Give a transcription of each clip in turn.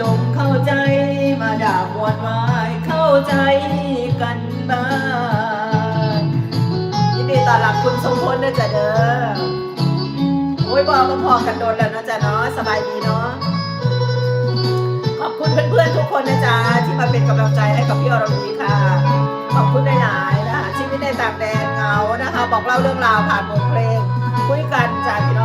จงเข้าใจมาด่ามวนวายเข้าใจกันบ้างยินดีต้อนรับคุณสมพลด้วยจ้ะเด้อโอ้ยบอกมาพอกันโดนแล้วเนะจ้ะเนาะสบายดีเนาะขอบคุณเพื่อนๆทุกคนนะจ๊ะที่มาเป็นกำลังใจให้กับพี่อรวีค่ะ ขอบคุณหลายๆนะคะชีวิตในต่างแดนเงานะคะ บอกเล่าเรื่องราวผ่านบทเพลงคุยกันจ้าพี่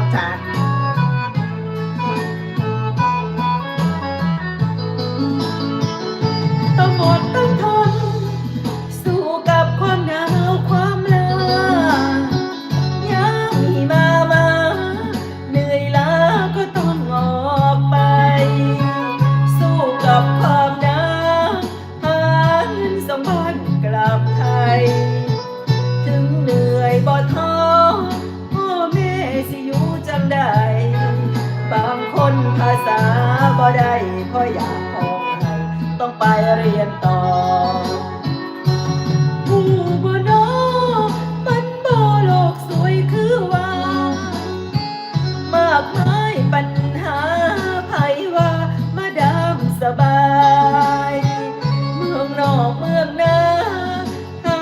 ได้เพราะอยากของให้ต้องไปเรียนต่อผู้บ่นอมันบ่โลกสวยคือว่า มากมายปัญหาภัยว่ามาดามสบาย เมืองนอกเมืองนาหา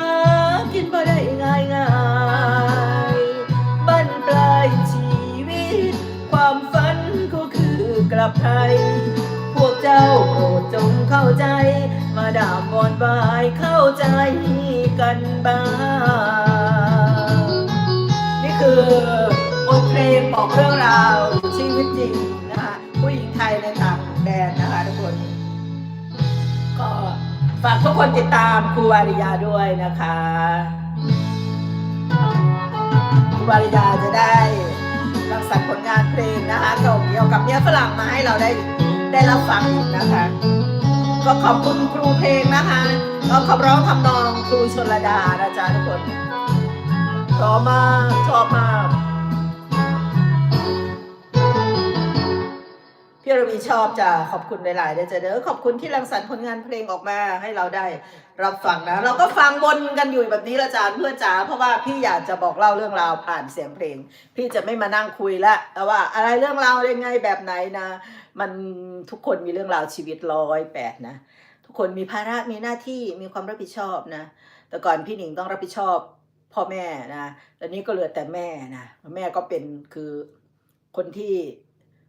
กินบ่ได้ง่ายง่ายบั้นปลายชี กับไทย พวกเจ้าโปรดจงเข้าใจ มาดามวอนบายเข้าใจกันบ้าง นี่คือบทเพลงบอกเรื่องราวชีวิตจริงนะคะผู้หญิงไทยในต่างแดนนะคะทุกคน ก็ฝากทุกคนติดตามครูวาริยาด้วยนะคะครูวาริยาจะได้รังสรรค์ผลงานเพลงนะคะ เกี่ยวกับเนื้อฝรั่งมาให้เราได้ได้รับฟังอีกนะคะ ก็ขอบคุณครูเพลงนะคะก็ขับร้องทำนองครูชนระดานะจ๊ะทุกคนชอบมากชอบมาก พี่ระวีชอบจ้ะขอบคุณหลายๆด้วยจ้ะเด้อขอบคุณที่รังสรรค์ผลงานเพลงออกมาให้เราได้รับฟังนะ เราก็ฟังวนกันอยู่แบบนี้ละจ้าเพื่อจ๋าเพราะว่าพี่อยากจะบอกเล่าเรื่องราวผ่านเสียงเพลง พี่จะไม่มานั่งคุยละแต่ว่าอะไรเรื่องราวยังไงแบบไหนนะ มันทุกคนมีเรื่องราวชีวิตร้อยแปดนะ ทุกคนมีภาระมีหน้าที่มีความรับผิดชอบนะ แต่ก่อนพี่หนิงต้องรับผิดชอบพ่อแม่นะตอนนี้ก็เหลือแต่แม่นะแม่ก็เป็นคือคนที่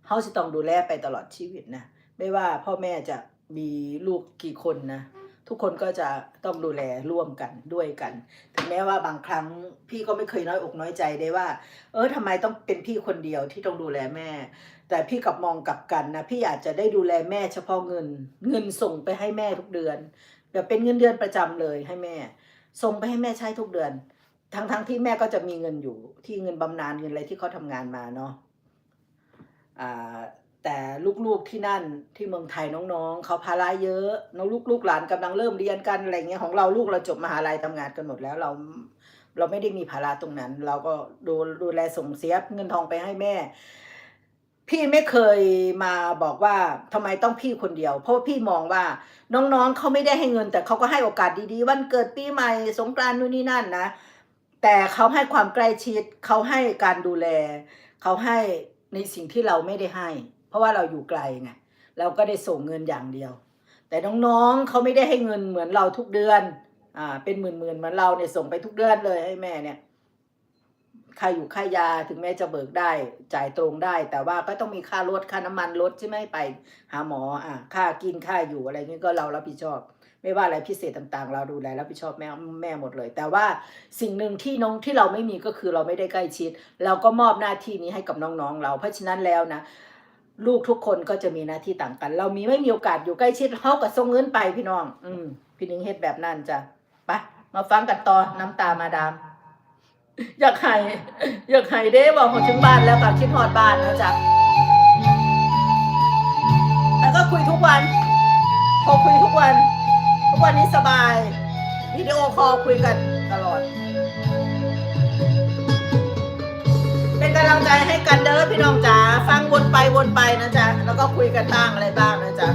เขาจะต้องดูแลไปตลอดชีวิตนะไม่ว่าพ่อแม่จะมีลูกกี่คนนะทุกคนก็จะต้องดูแลร่วมกันด้วยกัน ถึงแม้ว่าบางครั้งพี่ก็ไม่เคยน้อยอกน้อยใจได้ว่า เออทำไมต้องเป็นพี่คนเดียวที่ต้องดูแลแม่ แต่พี่กลับมองกลับกันนะพี่อากจะได้ดูแลแม่เฉพาะเงิน เงินส่งไปให้แม่ทุกเดือนแบบเป็นเงินเดือนประจำเลยให้แม่ ส่งไปให้แม่ใช้ทุกเดือน ทั้งทั้งที่แม่ก็จะมีเงินอยู่ที่เงินบำนาญเงินอะไรที่เขาทำงานมาเนาะ แต่ลูกๆที่นั่นที่เมืองไทยน้องๆเขาภาระเยอะน้องลูกลูกหลานกำลังเริ่มเรียนกันอะไรเงี้ยของเราลูกเราจบมหาลัยทำงานกันหมดแล้วเราเราไม่ได้มีภาระตรงนั้น เราก็ดูดูแลส่งเสียเงินทองไปให้แม่ พี่ไม่เคยมาบอกว่าทำไมต้องพี่คนเดียว เพราะพี่มองว่าน้องๆเขาไม่ได้ให้เงิน แต่เขาก็ให้โอกาสดีๆ วันเกิดปีใหม่สงกรานต์นู่นนี่นั่นนะแต่เขาให้ความใกล้ชิดเขาให้การดูแลเขาให้ ในสิ่งที่เราไม่ได้ให้ เพราะว่าเราอยู่ไกลไงเราก็ได้ส่งเงินอย่างเดียว แต่น้องๆเขาไม่ได้ให้เงินเหมือนเราทุกเดือนอ่าเป็นหมื่นๆเหมือนเราเนี่ยส่งไปทุกเดือนเลยให้แม่เนี่ยค่าอยู่ค่ายาถึงแม้จะเบิกได้จ่ายตรงได้ แต่ว่าก็ต้องมีค่ารถค่าน้ำมันรถใช่ไหมไป หาหมออะค่ากินค่าอยู่อะไรเงี้ยก็เรารับผิดชอบ ไม่ว่าอะไรพิเศษต่างๆ เราดูแลรับผิดชอบแม่แม่หมดเลย แต่ว่าสิ่งหนึ่งที่น้องที่เราไม่มีก็คือเราไม่ได้ใกล้ชิด เราก็มอบหน้าที่นี้ให้กับน้องๆ เรา เพราะฉะนั้นแล้วนะลูกทุกคนก็จะมีหน้าที่ต่างกัน เรามีไม่มีโอกาสอยู่ใกล้ชิดเขากับส่งเงินไปพี่น้อง อืมพี่นิ้งเฮ็ดแบบนั้นจ้ะไปมาฟังกันต่อน้ำตามาดาม อยากให้อยากให้เด้บอกของถึงบ้านแล้วกับคิดฮอดบ้านนะจ๊ะแล้วก็คุยทุกวันโทรคุยทุกวัน วันนี้สบาย วิดีโอคอลคุยกันตลอด เป็นกำลังใจให้กันเด้อพี่น้องจ๋าฟังวนไปวนไปนะจ๊ะ แล้วก็คุยกันบ้างอะไรบ้างนะจ๊ะ